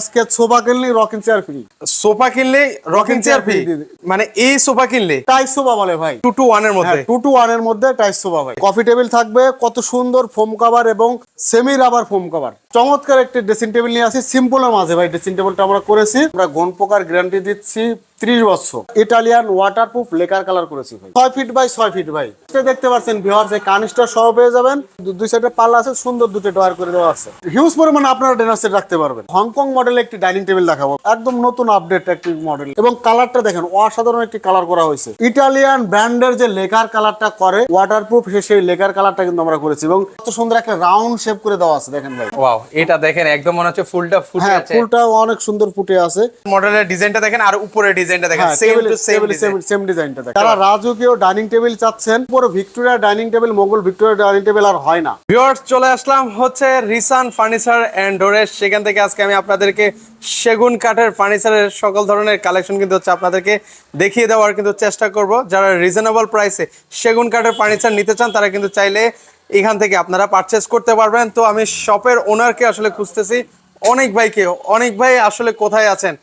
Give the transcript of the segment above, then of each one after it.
আজকে সোফা কিনলে rocking chair free sofa কিনলে রকিং চেয়ার ফ্রি মানে এই সোফা কিনলে? টাইস সোফা বলে ভাই। টু টু ওয়ানের মধ্যে? টু টু ওয়ানের মধ্যে টাইস সোফা ভাই। কফি টেবিল থাকবে কত সুন্দর ফোম কভার এবং সেমি রাবার ফোম কভার চমৎকার একটি ড্রেসিং টেবিল নিয়ে আসি। সিম্পলের মাঝে ভাই ড্রেসিং টেবিলটা আমরা করেছি। আমরা গন পোকার গ্যারান্টি দিচ্ছি। ত্রিশ বছর। ইটালিয়ান ওয়াটারপ্রুফ লেকার কালার করেছি ভাই। ছয় ফিট বাই ছয় ফিট ভাই। দেখতে পাচ্ছেন ভিওয়ার্স এই কানিস্টার সহ পেয়ে যাবেন। দুই সাইডে পাল্লা আছে সুন্দর দুটো ডোয়ার করে দেওয়া আছে। হিউজ পরিমাণে আপনারা ডিনার সেট রাখতে পারবেন। হংকং মডেল একটি ডাইনিং টেবিল দেখাবো। একদম নতুন আপডেট একটি মডেল এবং কালারটা দেখেন অসাধারণ একটি কালার করা হয়েছে। ইটালিয়ান ব্র্যান্ডের যে লেকার কালারটা করে ওয়াটারপ্রুফ সেই লেকার কালারটা কিন্তু আমরা করেছি। এবং কত সুন্দর একটা রাউন্ড শেপ করে দেওয়া আছে দেখেন ভাই। ওয়াও এটা দেখেন একদম মনে হচ্ছে ফুলটা ফুটে হ্যাঁ আছে। ফুলটাও অনেক সুন্দর ফুটে আছে। মডেলের ডিজাইনটা দেখেন আর উপরের ডিজাইনটা দেখেন same to same same- same ডিজাইনটা দেখেন। যারা রাজকীয় ডাইনিং টেবিল চাচ্ছেন পুরো Victoria dining table Mughal Victoria dining table আর হয় না। ভিউয়ার্স চলে আসলাম হচ্ছে রিসান ফার্নিচার এন্ড ডোরের সেখান থেকে আজকে আমি আপনাদেরকে সেগুন কাঠের ফার্নিচারের সকল ধরনের কালেকশন কিন্তু হচ্ছে আপনাদেরকে দেখিয়ে দেওয়ার কিন্তু চেষ্টা করব। যারা রিজনেবল প্রাইসে সেগুন কাঠের ফার্নিচার নিতে চান তারা কিন্তু চাইলে এখান থেকে আপনারা পারচেস করতে পারবেন। তো আমি শপের ওনারকে আসলে খুঁজতেছি। অনেক ভাইকে অনেক ভাই আসলে কোথায় আছেন?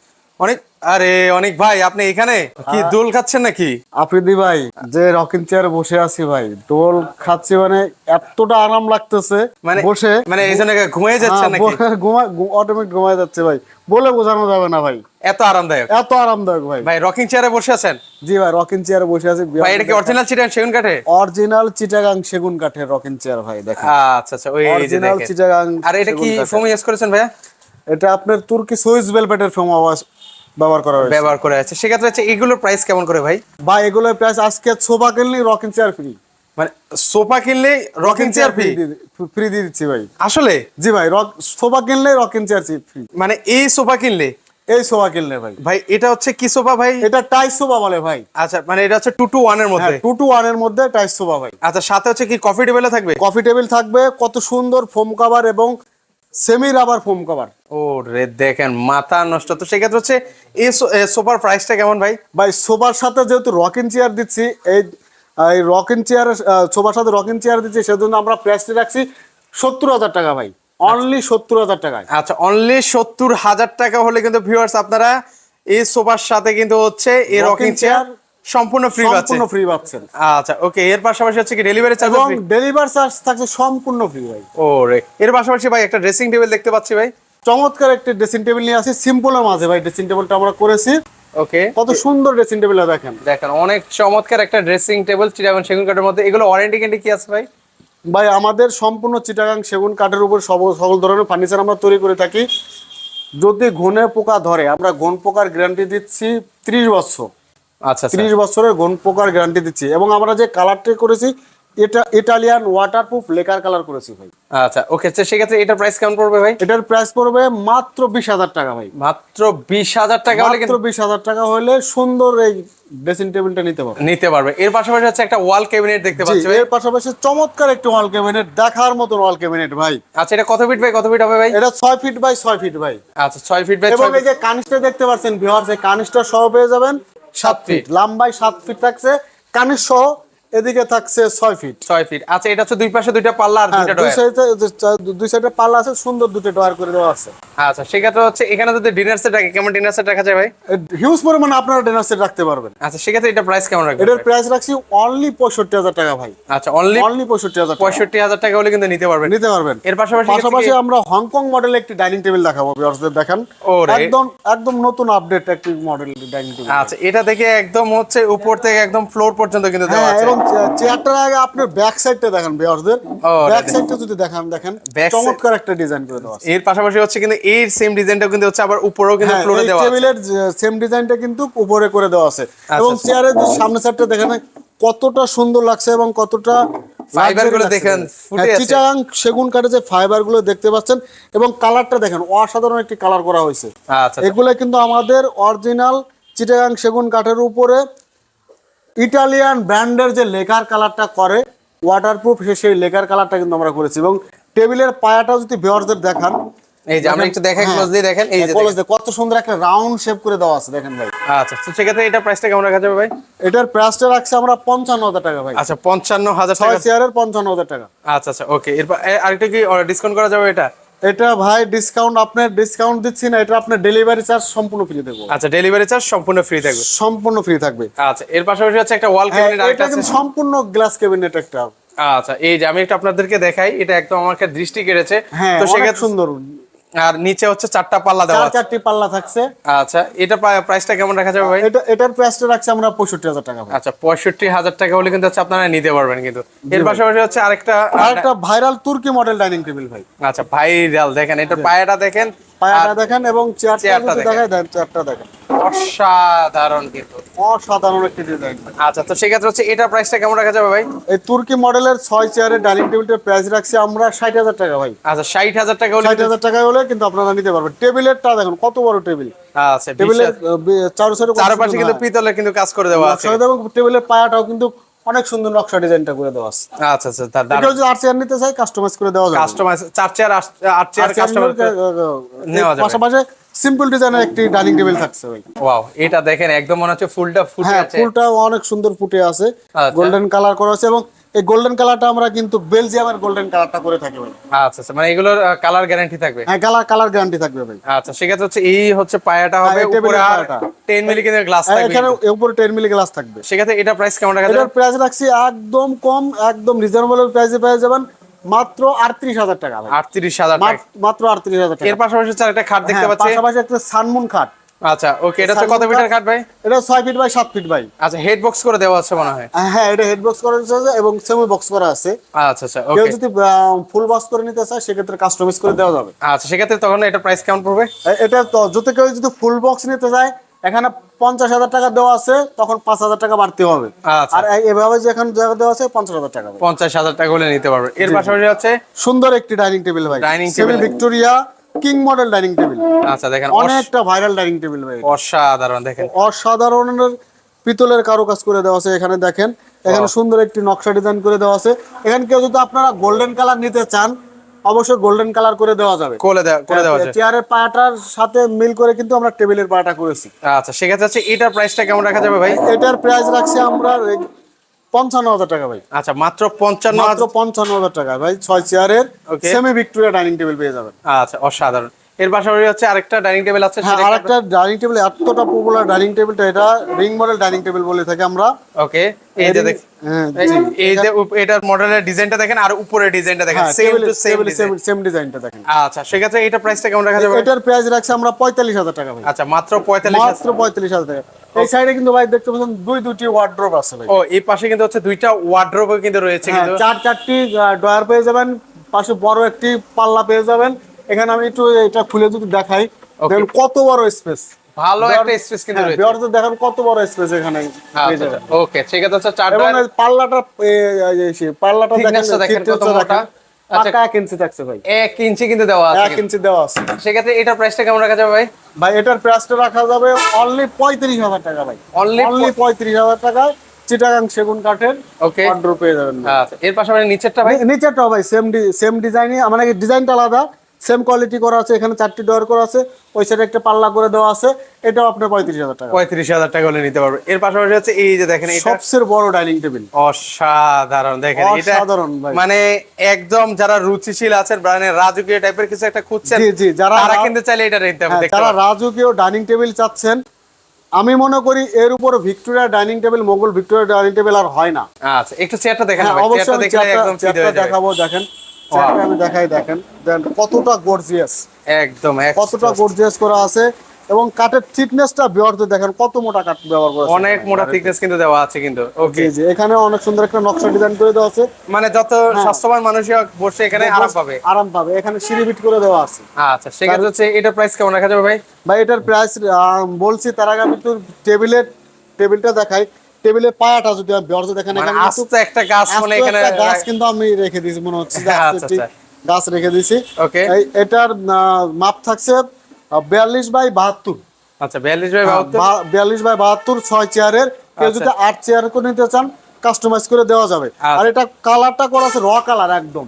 অনেক আরে অনেক ভাই আপনি এখানে? কি দোল খাচ্ছেন নাকি? আফ্রিদি ভাই যে রকিং চেয়ারে বসে আছি ভাই দোল খাচ্ছি মানে এতটা আরাম লাগতেছে মানে বসে। মানে এই জন্য ঘুমিয়ে যাচ্ছেন নাকি? ঘুমা অটোমেটিক ঘুমায় যাচ্ছে ভাই বলে বোঝানো যাবে না ভাই। এত আরামদায়ক? এত আরামদায়ক ভাই। ভাই রকিং চেয়ারে বসে আছেন? জি ভাই রকিং চেয়ারে বসে আছি ভাই এটা কি অরিজিনাল চিটান সেগুন কাঠে অরিজিনাল চিটাগাং সেগুন কাঠের রকিং চেয়ার ভাই দেখেন। আচ্ছা আচ্ছা ওই অরিজিনাল চিটাগাং আর এটা কি। ফোম ইউজ করেছেন ভাইয়া? এটা আপনার তুর্কি সুইস বেলভেটের ফোম আওয়াজ ব্যবহার করা হয়েছে। ব্যবহার করে আছে সেক্ষেত্রে হচ্ছে এগুলোর প্রাইস কেমন করে ভাই? ভাই এগুলোর প্রাইস আজকে সোফা কিনলে রকিং চেয়ার ফ্রি মানে সোফা কিনলে রকিং চেয়ার ফ্রি ফ্রি দিয়ে দিচ্ছি ভাই। আসলে? জি ভাই রক সোফা কিনলে রকিং চেয়ার ফ্রি মানে এই সোফা কিনলে? এই সোফা কিনলে ভাই। ভাই এটা হচ্ছে কি সোফা ভাই? এটা টাইস সোফা বলে ভাই। আচ্ছা মানে এটা হচ্ছে টু টু ওয়ানের মধ্যে? টু টু ওয়ানের মধ্যে টাইস সোফা ভাই। আচ্ছা সাথে হচ্ছে কি কফি টেবিলে থাকবে? কফি টেবিল থাকবে কত সুন্দর ফোম কভার এবং সেমি রাবার ফোম কভার। ও রে দেখেন মাথা নষ্ট। তো সেক্ষেত্রে হচ্ছে এই সোফার প্রাইসটা কেমন ভাই? ভাই সোফার সাথে যেহেতু রকিং চেয়ার দিচ্ছি এই এই রকিং চেয়ার সোফার সাথে রকিং চেয়ার দিচ্ছি সেজন্য আমরা প্রাইসটি রাখছি সত্তর হাজার টাকা ভাই। অনলি সত্তর হাজার টাকায়। আচ্ছা অনলি সত্তর হাজার টাকা হলে কিন্তু ভিউয়ার্স আপনারা এই সোফার সাথে কিন্তু হচ্ছে এই রকিং চেয়ার সম্পূর্ণ ফ্রি সম্পূর্ণ ফ্রি পাচ্ছেন। আচ্ছা ওকে এর পাশাপাশি হচ্ছে কি ডেলিভারি চার্জ এবং ডেলিভার চার্জ থাকছে সম্পূর্ণ ফ্রি ভাই। এর পাশাপাশি ভাই একটা ড্রেসিং টেবিল দেখতে পাচ্ছি ভাই। চমৎকার একটি ড্রেসিং টেবিল নিয়ে আসি সিম্পলের মাঝে ভাই ড্রেসিং টেবিলটা আমরা করেছি। ওকে কত সুন্দর ড্রেসিং টেবিল দেখেন। দেখেন অনেক চমৎকার একটা ড্রেসিং টেবিল সেগুন কাঠের মধ্যে। এগুলো ওয়ারেন্টি গ্যারান্টি কি আছে ভাই? ভাই আমাদের সম্পূর্ণ চিটাগাং সেগুন কাঠের উপর সব সকল ধরনের ফার্নিচার আমরা তৈরি করে থাকি। যদি ঘনে পোকা ধরে আমরা ঘন পোকার গ্যারান্টি দিচ্ছি ত্রিশ বছর। আচ্ছা আচ্ছা। ত্রিশ বছরের ঘন পোকার গ্যারান্টি দিচ্ছি। এবং আমরা যে কালারটা করেছি এটা ইটালিয়ান ওয়াটারপ্রুফ লেকার কালার করেছি ভাই। আচ্ছা ওকে সেক্ষেত্রে এটার প্রাইস কেমন পড়বে ভাই? এটার প্রাইস পড়বে মাত্র বিশ হাজার টাকা ভাই। মাত্র বিশ হাজার টাকা হলে মাত্র বিশ হাজার টাকা হলে সুন্দর এই ড্রেসিং টেবিলটা নিতে পারবে। নিতে পারবে। এর পাশাপাশি হচ্ছে একটা ওয়াল ক্যাবিনেট দেখতে পাচ্ছি এর পাশাপাশি চমৎকার একটি ওয়াল ক্যাবিনেট দেখার মতন ওয়াল ক্যাবিনেট ভাই। আচ্ছা এটা কত ফিট ভাই? কত ফিট হবে ভাই? এটা ছয় ফিট বাই ছয় ফিট ভাই। আচ্ছা ছয় ফিট বাই এবং এই যে কানিস্টার দেখতে পাচ্ছেন ভিউয়ার্স এই কানিস্টার সহ পেয়ে যাবেন। সাত ফিট লাম্বায় সাত ফিট থাকছে। কানের সহ এদিকে থাকছে ছয় ফিট ছয় ফিট আচ্ছা এটা হচ্ছে দুই পাশে দুইটা পাল্লা আর হ্যাঁ, দুইটা দুই ডয়ার সাইডে দুই সাইডে পাল্লা আছে সুন্দর দুটো ডয়ার করে দেওয়া আছে। আচ্ছা সেক্ষেত্রে হচ্ছে এখানে যদি ডিনার সেট রাখে কেমন ডিনার সেট রাখা যায় ভাই? হিউজ পরিমাণে আপনারা ডিনার সেট রাখতে পারবেন। আচ্ছা সেক্ষেত্রে এটা প্রাইস কেমন রাখবে এটার প্রাইস রাখছি অনলি পঁয়ষট্টি হাজার টাকা ভাই। আচ্ছা অনলি অনলি পঁয়ষট্টি হাজার পঁয়ষট্টি হাজার টাকা হলে কিন্তু নিতে পারবেন। নিতে পারবেন। এর পাশাপাশি পাশাপাশি আমরা হংকং মডেল একটি ডাইনিং টেবিল দেখাবো ভিউয়ার্সদের দেখেন। একদম একদম নতুন আপডেট একটি মডেল ডাইনিং টেবিল আচ্ছা এটা দেখে একদম হচ্ছে উপর থেকে একদম ফ্লোর পর্যন্ত কিন্তু দেওয়া হ্যাঁ আছে। চেয়ারটার আগে আপনার ব্যাক সাইডটা দেখেন ব্যাক সাইডটা যদি দেখান দেখেন। চমৎকার একটা ডিজাইন করে দেওয়া আছে। এর পাশাপাশি হচ্ছে কিন্তু এই সেম কিন্তু হচ্ছে আবার উপরেও কিন্তু হ্যাঁ, ফ্লোরে দেওয়া আছে। টেবিলের সেম ডিজাইনটা কিন্তু উপরে করে দেওয়া আছে। এবং আচ্ছা। চেয়ারের যে সামনে সাইডটা দেখেন কতটা সুন্দর লাগছে এবং কতটা। দেখেন, হ্যাঁ, সেগুন কাঠের যে ফাইবারগুলো দেখতে পাচ্ছেন এবং কালারটা দেখেন অসাধারণ একটি কালার করা হয়েছে। আচ্ছা এগুলো কিন্তু আমাদের অরিজিনাল চিটাগাং সেগুন কাঠের উপরে ইটালিয়ান ব্র্যান্ডের যে লেকার কালারটা করে ওয়াটারপ্রুফ সেই লেকার কালারটা কিন্তু আমরা করেছি। এবং টেবিলের পায়াটা যদি ভিউয়ারদের দেখান এই যে আমরা একটু দেখাই হ্যাঁ, ক্লোজ দিয়ে দেখেন এই যে কলেজ কত সুন্দর একটা রাউন্ড শেপ করে দেওয়া আছে দেখেন ভাই। আচ্ছা তো সেক্ষেত্রে এটা প্রাইসটা কেমন রাখা যাবে ভাই? এটার প্রাইসটা রাখছি আমরা পঞ্চান্ন হাজার টাকা ভাই। আচ্ছা চেয়ারের টাকা। আচ্ছা আচ্ছা ওকে এরপর আরেকটা কি ডিসকাউন্ট করা যাবে এটা? এটা ভাই ডিসকাউন্ট আপনার ডিসকাউন্ট দিচ্ছি না এটা আপনার ডেলিভারি চার্জ সম্পূর্ণ ফ্রি দেবো। আচ্ছা ডেলিভারি চার্জ সম্পূর্ণ ফ্রি থাকবে। সম্পূর্ণ ফ্রি থাকবে। আচ্ছা এর পাশাপাশি হচ্ছে একটা ওয়াল ক্যাবিনেট আরেকটা এটা আছে। কিন্তু সম্পূর্ণ গ্লাস ক্যাবিনেট একটা। আচ্ছা এই যে আমি একটা আপনাদেরকে দেখাই এটা একদম আমাকে দৃষ্টি কেড়েছে। হ্যাঁ তো সেটা সেক্ষেত্রে সুন্দর। আর নিচে হচ্ছে চারটা পাল্লা দেওয়া আছে। চারটি পাল্লা থাকছে। আচ্ছা এটা প্রাইসটা কেমন রাখা যাবে ভাই? এটা এটার প্রাইসটা রাখছে আমরা পঁয়ষট্টি হাজার টাকা ভাই। আচ্ছা পঁয়ষট্টি হাজার টাকা হলে কিন্তু হচ্ছে আপনারা নিতে পারবেন কিন্তু। এর পাশাপাশি হচ্ছে আরেকটা আরেকটা ভাইরাল তুর্কি মডেল ডাইনিং টেবিল ভাই। আচ্ছা ভাইরাল দেখেন এটা পায়াটা দেখেন পায়াটা দেখেন এবং চেয়ারটা দেখায় দেন চেয়ারটা দেখেন। অসাধারণ কিন্তু। অসাধারণ একটি ডিজাইন আচ্ছা তো সেক্ষেত্রে হচ্ছে এটার প্রাইসটা কেমন রাখা যাবে ভাই? এই তুর্কি মডেলের ছয় চেয়ারের ডাইনিং টেবিলটার প্রাইস রাখছি আমরা ষাট হাজার টাকা ভাই। আচ্ছা ষাট হাজার টাকা হলে ষাট হাজার টাকা হলে কিন্তু আপনারা নিতে পারবেন। টেবিলেরটা দেখুন কত বড় টেবিল আচ্ছা টেবিলের চারো চারপাশে কিন্তু পিতলের কিন্তু কাজ করে দেওয়া আছে। এবং টেবিলের পায়াটাও কিন্তু অনেক সুন্দর নকশা ডিজাইনটা করে দেওয়া আছে। আচ্ছা আচ্ছা তার এটা যদি আর চেয়ার নিতে চাই কাস্টমাইজ করে দেওয়া যাবে। কাস্টমাইজ চার চেয়ার আট চেয়ার কাস্টমার নেওয়া যাবে। পাশাপাশি সিম্পল ডিজাইনের একটি ডাইনিং টেবিল থাকছে ভাই। ওয়াও এটা দেখেন একদম মনে হচ্ছে ফুলটা ফুটে হ্যাঁ আছে। ফুলটা অনেক সুন্দর ফুটে আছে। আচ্ছা। গোল্ডেন কালার করা আছে এবং এই গোল্ডেন কালারটা আমরা কিন্তু বেলজিয়ামের গোল্ডেন কালারটা করে থাকি ভাই। আচ্ছা আচ্ছা মানে এগুলোর কালার গ্যারান্টি থাকবে? হ্যাঁ কালার কালার গ্যারান্টি থাকবে ভাই। আচ্ছা সেক্ষেত্রে হচ্ছে এই হচ্ছে পায়াটা হবে হ্যাঁ, এই উপরে টেবিলের আর পায়াটা। টেন মিলি কিন্তু গ্লাস থাকবে এখানে উপরে টেন মিলি গ্লাস থাকবে। সেক্ষেত্রে এটা প্রাইস কেমন এটার প্রাইস রাখছি একদম কম একদম রিজনেবল প্রাইসে পেয়ে যাবেন। মাত্র আটত্রিশ হাজার টাকা ভাই। আটত্রিশ হাজার টাকা। মাত্র আটত্রিশ হাজার টাকা। এর পাশাপাশি একটা খাট দেখতে হ্যাঁ, পাচ্ছি। পাশাপাশি একটা সানমুন খাট। আচ্ছা ওকে এটা হচ্ছে কত ভাই? এটা ছয় ফিট বাই সাত ফিট বাই আচ্ছা হেড বক্স করে দেওয়া আছে মনে হয়। হ্যাঁ এটা হেড বক্স করা আছে এবং সেমি বক্স করা আছে। আচ্ছা আচ্ছা কেউ ওকে যদি ফুল বক্স করে নিতে চায় সেক্ষেত্রে কাস্টমাইজ করে দেওয়া যাবে। আচ্ছা সেক্ষেত্রে তখন এটা প্রাইস কেমন পড়বে? এটা তো যদি কেউ যদি ফুল বক্স নিতে চায় এখানে পঞ্চাশ হাজার টাকা দেওয়া আছে তখন পাঁচ হাজার টাকা বাড়তে হবে। আচ্ছা। আর এভাবে যে এখানে জায়গা দেওয়া আছে পঞ্চাশ হাজার টাকা পঞ্চাশ হাজার টাকা হলে নিতে পারবে। এর পাশাপাশি হচ্ছে সুন্দর একটি ডাইনিং টেবিল ভাই। Seven table। Victoria king model dining table. আচ্ছা দেখেন অনেকটা ভাইরাল ডাইনিং টেবিল ভাই। অসাধারণ দেখেন। অসাধারণের পিতলের কারুকাজ করে দেওয়া আছে এখানে দেখেন। এখানে সুন্দর একটি নকশা ডিজাইন করে দেওয়া আছে। এখানে কেউ যদি আপনারা গোল্ডেন কালার নিতে চান অবশ্যই গোল্ডেন কালার করে দেওয়া যাবে। করে দেওয়া করে দেওয়া যাবে। চেয়ারের পায়াটার সাথে মিল করে কিন্তু আমরা টেবিলের পায়াটা করেছি। আচ্ছা সেক্ষেত্রে আছে এটার প্রাইসটা কেমন রাখা যাবে ভাই? এটার প্রাইস রাখছি আমরা পঞ্চান্ন হাজার টাকা ভাই। আচ্ছা মাত্র পঞ্চান্ন মাত্র হাজার পঞ্চান্ন হাজার টাকা ভাই ছয় চেয়ারের সেমি ভিক্টোরিয়া ডাইনিং টেবিল পেয়ে যাবেন। আচ্ছা অসাধারণ। এর পাশাপাশি হচ্ছে আরেকটা ডাইনিং টেবিল আছে হ্যাঁ আর ডাইনিং টেবিল এতটা পপুলার ডাইনিং টেবিলটা এটা রিং মডেল ডাইনিং টেবিল বলে থাকি আমরা। ওকে এই যে দেখ হ্যাঁ এই- এই যে এটার মডেলের ডিজাইনটা দেখেন আর ডিজাইনটা দেখেন হ্যাঁ same to same same same ডিজাইনটা দেখেন। আচ্ছা সেক্ষেত্রে এটা প্রাইসটা কেমন রাখা যাবে? এটার প্রাইস রাখছি আমরা পঁয়তাল্লিশ হাজার টাকা ভাই। আচ্ছা মাত্র টাকা। এই সাইডে কিন্তু ভাই দেখতে পাচ্ছেন দুই দুটি ওয়ার্ড্রোব আছে ভাই। ও এই পাশে কিন্তু হচ্ছে দুইটা ওয়ার্ড্রোব কিন্তু রয়েছে কিন্তু। চার চারটি ডয়ার পেয়ে যাবেন পাশে বড় একটি পাল্লা পেয়ে যাবেন। এখানে আমি একটু এটা খুলে যদি দেখাই দেখেন কত বড় স্পেস ভালো একটা স্পেস কিন্তু রয়েছে। বিয়ারতে দেখেন কত বড় স্পেস এখানে পেয়ে আচ্ছা যাবেন ওকে সেক্ষেত্রে হচ্ছে চার এবং পাল্লাটা এই যে সে পাল্লাটা দেখেন দেখেন কত মোটা। আচ্ছা। পাকা এক ইঞ্চি থাকছে ভাই। এক ইঞ্চি কিন্তু দেওয়া আছে এক ইঞ্চি দেওয়া আছে। সেক্ষেত্রে এটার প্রাইসটা কেমন রাখা যাবে ভাই? ভাই এটার প্রাইসটা রাখা যাবে অনলি পঁয়ত্রিশ হাজার টাকা ভাই। অনলি পঁয়ত্রিশ হাজার টাকা। চিটাগাং সেগুন কাঠের ওকে অর্ডার পেয়ে যাবেন আচ্ছা এর পাশাপাশি নিচেরটা ভাই? নি- নিচেরটাও ভাই সেম সেম ডিজাইনই মানে ডিজাইনটা আলাদা। সেম কোয়ালিটি করা আছে এখানে চারটি ডোর করা আছে ওই সাইডে একটা পাল্লা করে দেওয়া আছে এটাও আপনার পঁয়ত্রিশ হাজার টাকা। পঁয়ত্রিশ হাজার টাকা হলে নিতে পারবে এর পাশাপাশি হচ্ছে এই যে দেখেন সবচেয়ে বড় ডাইনিং টেবিল অসাধারণ দেখেন এটা অসাধারণ ভাই। মানে একদম যারা রুচিশীল আছেন মানে রাজকীয় টাইপের কিছু একটা খুঁজছেন জি, জি, যারা তারা কিন্তু চাইলে এটা নিতে হবে হ্যাঁ, যারা। রাজকীয় ডাইনিং টেবিল চাচ্ছেন আমি মনে করি এর উপর Victoria dining table Mughal Victoria dining table আর হয় না। আচ্ছা একটু চেয়ারটা দেখেন হ্যাঁ অবশ্যই চেয়ারটা দেখাবো দেখেন। চেয়ারটা আমি দেখাই দেখেন। দেন কতটা গর্জিয়াস একদম কতটা গর্জিয়াস করা আছে। এবং কাঠের থিকনেসটা বিয়ারতে দেখেন কত মোটা কাঠ ব্যবহার করা আছে। অনেক মোটা থিকনেস কিন্তু দেওয়া আছে কিন্তু। ওকে জি এখানে অনেক সুন্দর একটা নকশা ডিজাইন করে দেওয়া আছে। মানে যত স্বাস্থ্যবান মানুষই হোক বসে এখানে আরাম পাবে। আরাম পাবে। এখানে সিঁড়ি বিট করে দেওয়া আছে। আচ্ছা সেক্ষেত্রে হচ্ছে এটা প্রাইস কেমন রাখা যাবে ভাই? ভাই এটার প্রাইস বলছি তার আগে আমি একটু টেবিলের টেবিলটা দেখাই। টেবিলের পায়াটা যদি দেখেন মানে এখানে আস্তে একটা গাছ মানে এখানে গাছ কিন্তু আমি রেখে দিয়েছি মনে হচ্ছে আচ্ছা, আচ্ছা। গাছ রেখে দিয়েছি। ওকে এটার মাপ থাকছে বিয়াল্লিশ বাই বাহাত্তর। আচ্ছা বিয়াল্লিশ বাই বিয়াল্লিশ বাই বাহাত্তর ছয় চেয়ারের। কেউ আচ্ছা। যদি আট চেয়ার করে নিতে চান কাস্টমাইজ করে দেওয়া যাবে। আর এটা কালারটা করা আছে র কালার একদম।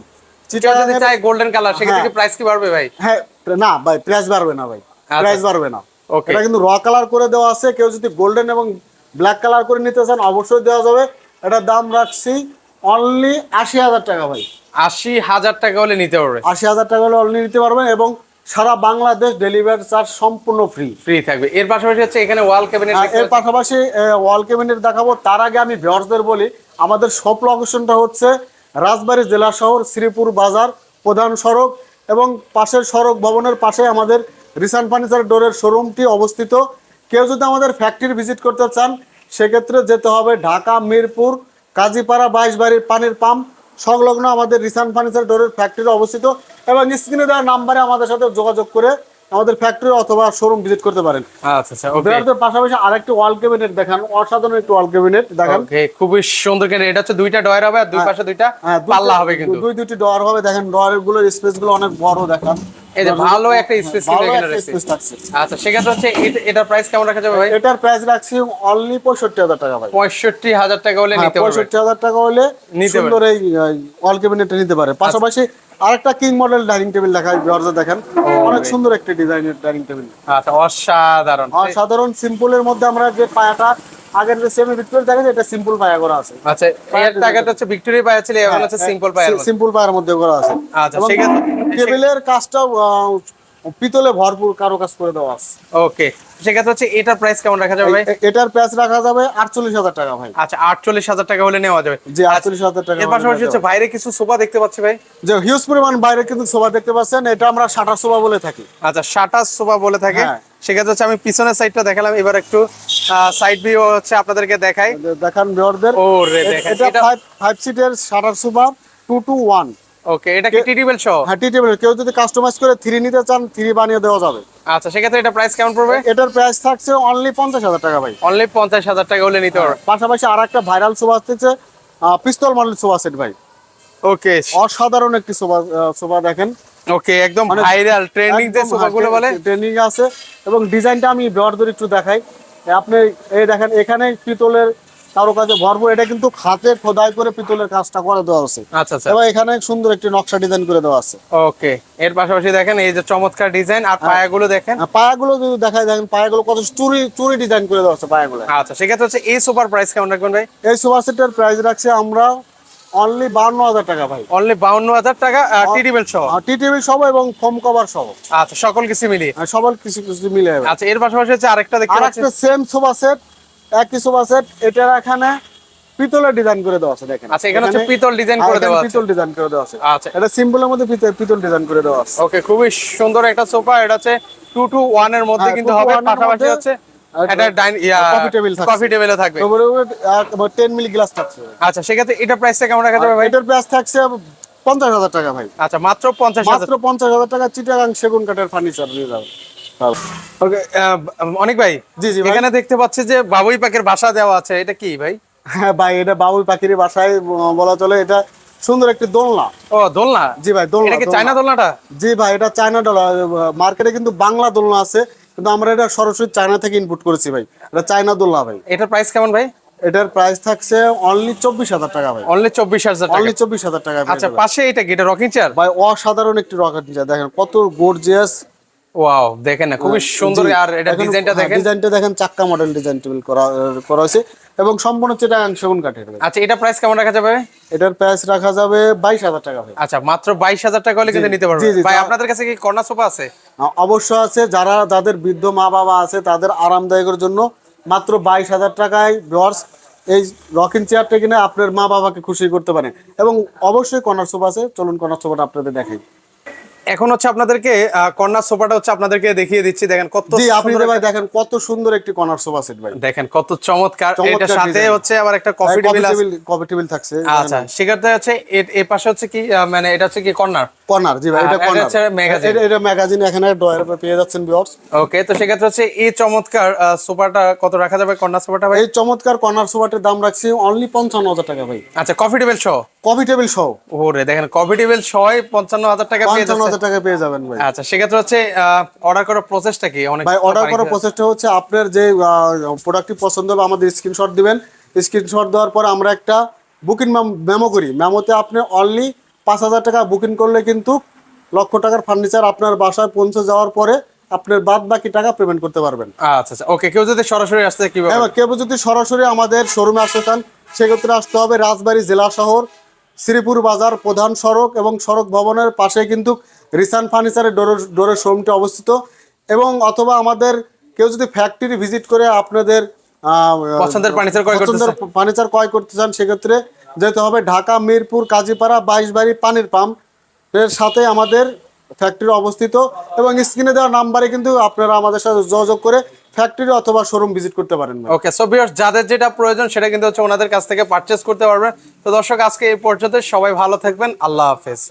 চিটাগাং যদি চাই গোল্ডেন কালার সেক্ষেত্রে। প্রাইস কি বাড়বে ভাই? হ্যাঁ না ভাই প্রাইস বাড়বে না ভাই। প্রাইস বাড়বে না। ওকে এটা কিন্তু র কালার করে দেওয়া আছে কেউ যদি গোল্ডেন এবং ব্ল্যাক কালার করে নিতে চান অবশ্যই দেওয়া যাবে। এটার দাম রাখছি অনলি আশি হাজার টাকা ভাই। আশি হাজার টাকা হলে নিতে পারবে। আশি হাজার টাকা হলে অনলি নিতে পারবেন এবং সারা বাংলাদেশ ডেলিভারি চার্জ সম্পূর্ণ ফ্রি ফ্রি থাকবে। এর পাশাপাশি হচ্ছে এখানে ওয়াল ক্যাবিনেট এর পাশাপাশি ওয়াল ক্যাবিনেট দেখাবো। তার আগে আমি ভিউয়ার্সদের বলি আমাদের শপ লোকেশনটা হচ্ছে রাজবাড়ী জেলা শহর শ্রীপুর বাজার প্রধান সড়ক এবং পাশের সড়ক ভবনের পাশে আমাদের রিসান ফার্নিচার ডোরের শোরুমটি অবস্থিত। কেউ যদি আমাদের ফ্যাক্টরি ভিজিট করতে চান, সেক্ষেত্রে যেতে হবে ঢাকা, মিরপুর, কাজীপাড়া, বাইশবাড়ির পানির পাম্প। সংলগ্ন আমাদের রিসান ফার্নিচার ডোরের ফ্যাক্টরি অবস্থিত এবং স্ক্রিনে দেওয়া নাম্বারে আমাদের সাথে যোগাযোগ করে আমাদের ফ্যাক্টরি অথবা শোরুম ভিজিট করতে পারেন। আচ্ছা আচ্ছা ওকে পাশাপাশি আরেকটি ওয়াল ক্যাবিনেট দেখান অসাধারণ একটি ওয়াল ক্যাবিনেট দেখান। ওকে খুবই সুন্দর কিন্তু এটা হচ্ছে দুইটা ডয়ার হবে আর দুই পাশে দুইটা হ্যাঁ, পাল্লা হবে কিন্তু। দুই দুইটি ডোর হবে। দেখেন ডোরগুলোর স্পেসগুলো অনেক বড় দেখান। এই যে ভালো একটা স্পেস কিন্তু এখানে থাকছে। আচ্ছা সেক্ষেত্রে হচ্ছে এটার প্রাইস কেমন রাখা যাবে ভাই? এটার প্রাইস রাখছি অনলি টাকা ভাই। হাজার টাকা হলে নিতে পারবে। টাকা হলে নিতে সুন্দর এই ওয়াল ক্যাবিনেটটা নিতে পারে। পাশাপাশি আরেকটা কিং মডেল ডাইনিং টেবিল দেখায় বিহারজা দেখেন। অনেক সুন্দর একটা ডিজাইনের ডাইনিং টেবিল আচ্ছা অসাধারণ। অসাধারণ সাধারণ সিম্পলের মধ্যে আমরা যে পায়াটা আগের যে সেমি ভিক্টোরিয়া দেখেন এটা সিম্পল পায়া করা আছে। আচ্ছা এর টাকাটা হচ্ছে ভিক্টোরিয়া পায়া ছিল এখন হচ্ছে সিম্পল পায়া সিম্পল পায়ার মধ্যে করা আছে। আচ্ছা টেবিলের কাজটাও আহ, পিতলে ভরপুর কারও কাজ করে দেওয়া আছে। ওকে সেক্ষেত্রে হচ্ছে এটার প্রাইস কেমন রাখা যাবে ভাই? এটার প্রাইস রাখা যাবে আটচল্লিশ হাজার টাকা ভাই। আচ্ছা আটচল্লিশ হাজার টাকা হলে নেওয়া যাবে। যে আটচল্লিশ হাজার টাকা এর পাশাপাশি হচ্ছে বাইরে কিছু সোফা দেখতে পাচ্ছি ভাই? যে হিউজ পরিমাণ বাইরে কিন্তু সোফা দেখতে পাচ্ছেন এটা আমরা শাটার সোফা বলে থাকি। আচ্ছা শাটার সোফা বলে থাকে। হ্যাঁ। সেক্ষেত্রে হচ্ছে আমি পিছনের সাইডটা দেখালাম এবার একটু সাইড ভিউ হচ্ছে আপনাদেরকে দেখাই। দেখান বিহারদের ও রে দেখেন এটা এটা ফাইভ ফাইভ সিটের shutter sofa two two one okay এটা কি টি টেবিল সহ? হ্যাঁ টি টেবিল কেউ যদি কাস্টমাইজ করে থ্রি নিতে চান থ্রি বানিয়ে দেওয়া যাবে। আচ্ছা সেক্ষেত্রে এটা প্রাইস কেমন পড়বে? এটার প্রাইস থাকছে অনলি পঞ্চাশ হাজার টাকা ভাই। অনলি পঞ্চাশ হাজার টাকা হলে নিতে পারবে। পাশাপাশি আর একটা ভাইরাল সোফা আসতেছে পিস্তল মডেল সোফা সেট ভাই। ওকে অসাধারণ একটি সোফা সোফা দেখেন। ওকে একদম মানে ভাইরাল ট্রেন্ডিং যে সোফাগুলো বলে। ট্রেনিং আছে। এবং ডিজাইনটা আমি করে একটু দেখাই। আপনি এই দেখেন এখানে পিতলের কারও কাছে ভরপুর এটা কিন্তু খাতে খোদাই করে পিতলের কাজটা করে দেওয়া আছে আচ্ছা আচ্ছা। এবং এখানে সুন্দর একটি নকশা ডিজাইন করে দেওয়া আছে। ওকে এর পাশাপাশি দেখেন এই যে চমৎকার ডিজাইন হ্যাঁ। আর পায়াগুলো দেখেন? পায়াগুলো যদি দেখায় দেখেন পায়াগুলো কত চুরি চুরি ডিজাইন করে দেওয়া আছে পায়াগুলো। আচ্ছা সেক্ষেত্রে হচ্ছে এই সোফার প্রাইস কেমন রাখবেন ভাই? এই সোফা সেটের প্রাইস রাখছি আমরা অনলি বান্ন হাজার টাকা ভাই। অনলি বাউন্ন হাজার টাকা টি টেবিল সহ? টি টিভি সহ এবং ফোম কভার সহ। আচ্ছা সকল কিছু মিলিয়ে। আর সবার কিছু কিছু মিলে আচ্ছা এর পাশাপাশি হচ্ছে আরেকটা দেখতে আর পাচ্ছি সেম সোফা সেট একই সোফা সেট এখানে পিতলের ডিজাইন করে দেওয়া আছে দেখেন। আচ্ছা এখানে হচ্ছে পিতল ডিজাইন করে দেওয়া আছে। পিতল ডিজাইন করে দেওয়া আছে। আচ্ছা। এটা সিম্পলের মধ্যে পিতল- পিতল ডিজাইন করে দেওয়া আছে। ওকে খুবই সুন্দর একটা সোফা। এটা হচ্ছে টু টু ওয়ানের মধ্যে হ্যাঁ, কিন্তু হবে। পাশাপাশি মধ্যে হচ্ছে এটা ডাইন ইয়া coffee table থাকছে। কফি টেবিলও থাকবে। টেন মিলি গ্লাস থাকছে। আচ্ছা সেক্ষেত্রে এটা প্রাইসটা কেমন রাখা যাবে ভাই? এটার প্রাইস থাকছে পঞ্চাশ হাজার টাকা ভাই। আচ্ছা মাত্র পঞ্চাশ মাত্র পঞ্চাশ হাজার টাকা চিটাগাং সেগুন কাঠের ফার্নিচার নিয়ে যাবে। ওকে অনেক ভাই জি, জি এখানে দেখতে পাচ্ছি যে বাবুই পাখির বাসা দেওয়া আছে এটা কি ভাই? হ্যাঁ ভাই এটা বাবুই পাখির বাসায় বলা চলে এটা সুন্দর একটি দোলনা। ও দোলনা? জি ভাই দোলনা এটা কি চায়না দোলনাটা? জি ভাই এটা চায়না ডলার মার্কেটে কিন্তু বাংলা দোলনা আছে কিন্তু আমরা এটা সরাসরি চায়না থেকে ইনপুট করেছি ভাই। এটা চায়না দোলনা ভাই। এটার প্রাইস কেমন ভাই? এটার প্রাইস থাকছে অনলি চব্বিশ হাজার টাকা ভাই। অনলি চব্বিশ হাজার অনলি চব্বিশ হাজার টাকা আচ্ছা পাশে এটা কি এটা রকিং চেয়ার ভাই অসাধারণ একটি রকেট নিচে দেখেন কত গর্জিয়াস ওয়াও দেখেন না খুবই সুন্দর আর এটা ডিজাইনটা দেখেন। ডিজাইনটা দেখেন চাক্কা মডেল ডিজাইন টেবিল করা করা হয়েছে এবং সম্পূর্ণ চিটাগাং সেগুন কাঠের। আচ্ছা এটা প্রাইস কেমন রাখা যাবে? এটার প্রাইস রাখা যাবে বাইশ হাজার টাকা ভাই। আচ্ছা মাত্র বাইশ হাজার টাকা হলে কিন্তু নিতে পারবে। ভাই আপনাদের কাছে কি কর্নার সোফা আছে? অবশ্য আছে যারা যাদের বৃদ্ধ মা বাবা আছে তাদের আরামদায়কের জন্য মাত্র বাইশ হাজার টাকায় ডর্স এই রকিং চেয়ারটা কিনে আপনার মা বাবাকে খুশি করতে পারেন এবং অবশ্যই কর্নার সোফা আছে চলুন কর্নার সোফাটা আপনাদের দেখাই। এখন হচ্ছে আপনাদেরকে কর্নার সোফাটা হচ্ছে আপনাদেরকে দেখিয়ে দিচ্ছি। দেখেন কত জি আপনি ভাই দেখেন কত সুন্দর একটি কর্নার সোফা সেট ভাই। দেখেন কত চমৎকার। এটার সাথে হচ্ছে আবার একটা কফি টেবিল আছে। কফি টেবিল থাকছে আচ্ছা সেক্ষেত্রে হচ্ছে এ- এ পাশে হচ্ছে কি মানে এটা হচ্ছে কি কর্নার? কর্নার জি ভাই এটা এটা কর্নার। হচ্ছে magazine। এটা এটা ম্যাগাজিন এখানে ডয়ারে পেয়ে যাচ্ছেন ভিউয়ার্স ওকে তো সেক্ষেত্রে হচ্ছে এই চমৎকার সোফাটা কত রাখা যাবে কর্নার সোফাটা ভাই? এই চমৎকার কর্নার সোফাটির দাম রাখছি অনলি পঞ্চান্ন হাজার টাকা ভাই। আচ্ছা কফি টেবিল সহ? কফি টেবিল সহ। ওরে দেখেন কফি টেবিল সহ পঞ্চান্ন হাজার টাকা পঞ্চান্ন হাজার টাকা পেয়ে যাবেন ভাই। আচ্ছা সেক্ষেত্রে হচ্ছে অর্ডার করার প্রসেসটা কি? অনেক ভাই অর্ডার করার প্রসেসটা হচ্ছে আপনার যে প্রোডাক্টটি পছন্দ হবে আমাদের স্ক্রিনশট দিবেন। স্ক্রিনশট দেওয়ার পর আমরা একটা বুকিং মেমো করি। মেমোতে আপনি অনলি পাঁচ হাজার টাকা বুকিং করলে কিন্তু লক্ষ টাকার ফার্নিচার আপনার বাসায় পৌঁছে যাওয়ার পরে আপনার বাদ বাকি টাকা পেমেন্ট করতে পারবেন। আচ্ছা আচ্ছা ওকে কেউ যদি সরাসরি আসতে এবার কেউ যদি সরাসরি আমাদের শোরুমে আসতে চান সেক্ষেত্রে আসতে হবে রাজবাড়ী জেলা শহর শ্রীপুর বাজার প্রধান সড়ক এবং সড়ক ভবনের পাশে কিন্তু রিসান ফার্নিচারের ডোরের ডোরের শোরুমটি অবস্থিত। এবং অথবা আমাদের কেউ যদি ফ্যাক্টরি ভিজিট করে আপনাদের আহ, পছন্দের furniture ক্রয় পছন্দের ফার্নিচার ক্রয় করতে চান সেক্ষেত্রে যেতে হবে ঢাকা মিরপুর কাজীপাড়া বাইশবাড়ি পানির পাম্প। এর সাথে আমাদের ফ্যাক্টরি অবস্থিত এবং স্ক্রিনে দেওয়া নাম্বারে কিন্তু আপনারা আমাদের সাথে যোগাযোগ করে ফ্যাক্টরি অথবা শোরুম ভিজিট করতে পারেন ওকে সো ভিউয়ার্স যাদের যেটা প্রয়োজন সেটা কিন্তু হচ্ছে ওনাদের কাছ থেকে পারচেজ করতে পারবেন। তো দর্শক, আজকে এই পর্যন্ত সবাই ভালো থাকবেন। আল্লাহ হাফেজ।